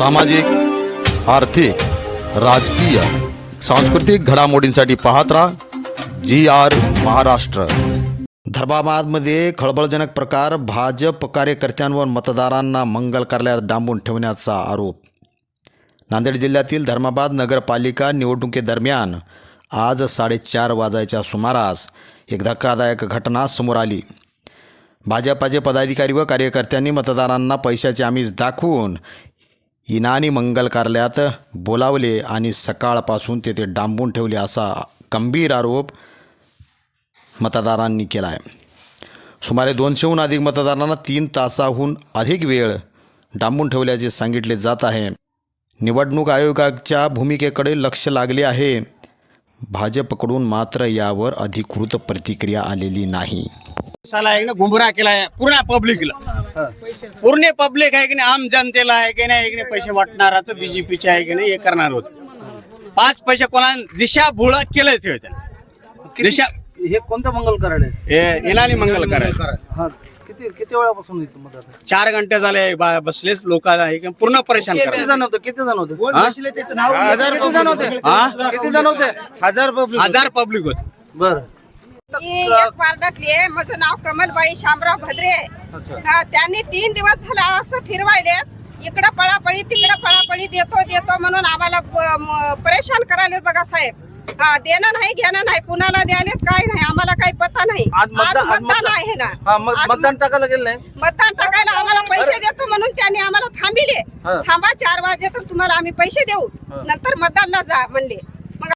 सामाजिक आर्थिक राजकीय सांस्कृतिक घडामोडींसाठी पाहत राहा जी आर महाराष्ट्र. धर्माबादमध्ये खळबळजनक प्रकार भाजप कार्यकर्त्यांवर मतदारांना मंगल कार्यालयात डांबून ठेवण्याचा आरोप. नांदेड जिल्ह्यातील धर्माबाद नगरपालिका निवडणुकीदरम्यान आज साडेचार वाजायच्या सुमारास एक धक्कादायक घटना समोर आली. भाजपाचे पदाधिकारी व कार्यकर्त्यांनी मतदारांना पैशाचे आमिष दाखवून इनानी मंगल कार्यालयात बोलावले आणि सकाळपासून तेथे डांबून ठेवले असा गंभीर आरोप मतदारांनी केला आहे सुमारे दोनशेहून अधिक मतदारांना तीन तासाहून अधिक वेळ डांबून ठेवल्याचे सांगितले जात आहे. निवडणूक आयोगाच्या भूमिकेकडे लक्ष लागले आहे. भाजपकडून मात्र यावर अधिकृत प्रतिक्रिया आलेली नाही. साला ना गुमराह केला आहे पूर्ण पब्लिकला पूर्ण पब्लिक आहे की नाही आम जनतेला आहे की नाही की नाही पैसे वाटणार तर बीजेपीचे आहे की नाही हे करणार होत. पाच पैसे कोणा दिशाभूळ केलंच हे त्यानं. दिशा हे कोणतं मंगल कराड आहे? हे इनानी मंगल करायला हा किती किती वेळापासून? चार घंटे झाले बा- बसलेच लोकांना आहे की पूर्ण परेशान किती जण होते? किती जण होते? हा? हजार किती जण होते? किती जण होते? हजार पब्लिक हजार पब्लिक होत. बर. मी एक वार्डातली आहे माझं नाव कमलबाई शामराव भद्रे. आहे हा त्यांनी तीन दिवस झाला असं फिरवायलेत इकडं पळापळी तिकडं पळापळी देतो देतो म्हणून आम्हाला प- म- परेशान करायलेत बघा साहेब. हा देणं नाही घेणं नाही कुणाला द्यालेत काय नाही आम्हाला काही पत्ता नाही. आज आज मतदान- आज मतदान मतदान- आहे ना. हा मग आज मतदान टाकायला गेलं नाही? मतदान टाकायला आम्हाला पैसे देतो म्हणून त्यांनी आम्हाला थांबिले. हा. थांबा चार वाजे तर तुम्हाला आम्ही पैसे देऊ. नंतर मतदानला जा म्हणले.